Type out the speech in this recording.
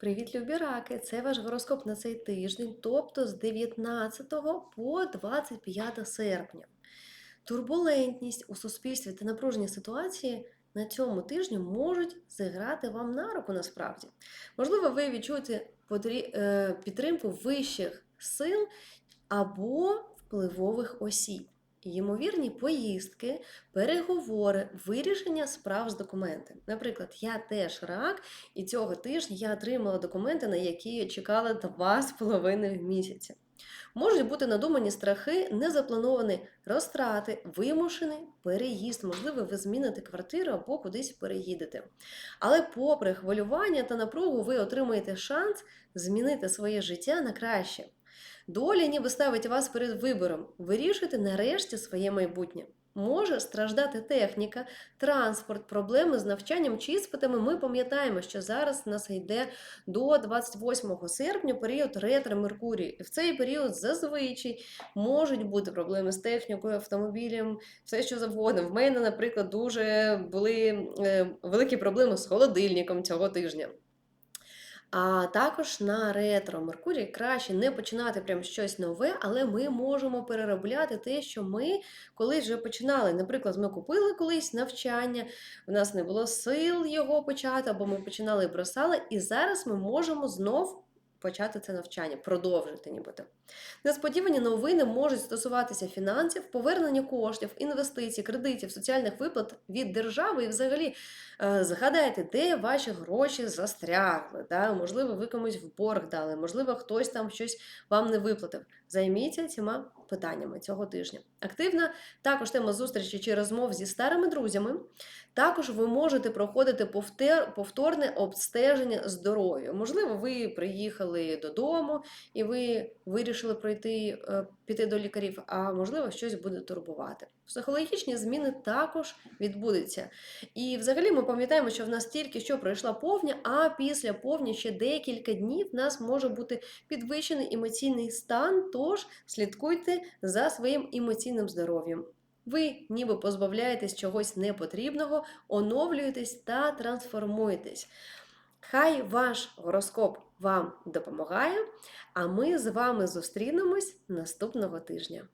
Привіт, любі раки! Це ваш гороскоп на цей тиждень, тобто з 19 по 25 серпня. Турбулентність у суспільстві та напружені ситуації на цьому тижні можуть зіграти вам на руку насправді. Можливо, ви відчуєте е, підтримку вищих сил або впливових осіб. Ймовірні поїздки, переговори, вирішення справ з документами. Наприклад, я теж рак, і цього тижня я отримала документи, на які чекала два з половиною місяця. Можуть бути надумані страхи, незаплановані розтрати, вимушений переїзд. Можливо, ви зміните квартиру або кудись переїдете. Але, попри хвилювання та напругу, ви отримаєте шанс змінити своє життя на краще. Доля ніби ставить вас перед вибором. Вирішуйте нарешті своє майбутнє. Може страждати техніка, транспорт, проблеми з навчанням чи іспитами. Ми пам'ятаємо, що зараз у нас йде до 28 серпня період ретро Меркурію. І в цей період зазвичай можуть бути проблеми з технікою, автомобілем, все що завгодно. В мене, наприклад, дуже були е, великі проблеми з холодильником цього тижня. А також на ретро Меркурій краще не починати прям щось нове, але ми можемо переробляти те, що ми колись вже починали. Наприклад, ми купили колись навчання, у нас не було сил його почати, або ми починали і бросали, і зараз ми можемо знов почати це навчання, продовжити нібито. Несподівані новини можуть стосуватися фінансів, повернення коштів, інвестицій, кредитів, соціальних виплат від держави. І взагалі е, згадайте, де ваші гроші застрягли. Да? Можливо, ви комусь в борг дали, можливо, хтось там щось вам не виплатив. Займіться цими питаннями цього тижня. Активна також тема зустрічі чи розмов зі старими друзями. Також ви можете проходити повторне обстеження здоров'я. Можливо, ви приїхали додому і ви вирішили пройти, е, піти до лікарів, а можливо, щось буде турбувати. Психологічні зміни також відбудуться. І взагалі ми пам'ятаємо, що в нас тільки що пройшла повня, а після повні ще декілька днів в нас може бути підвищений емоційний стан. Тож слідкуйте за своїм емоційним здоров'ям. Ви ніби позбавляєтесь чогось непотрібного, оновлюєтесь та трансформуєтесь. Хай ваш гороскоп вам допомагає, а ми з вами зустрінемось наступного тижня.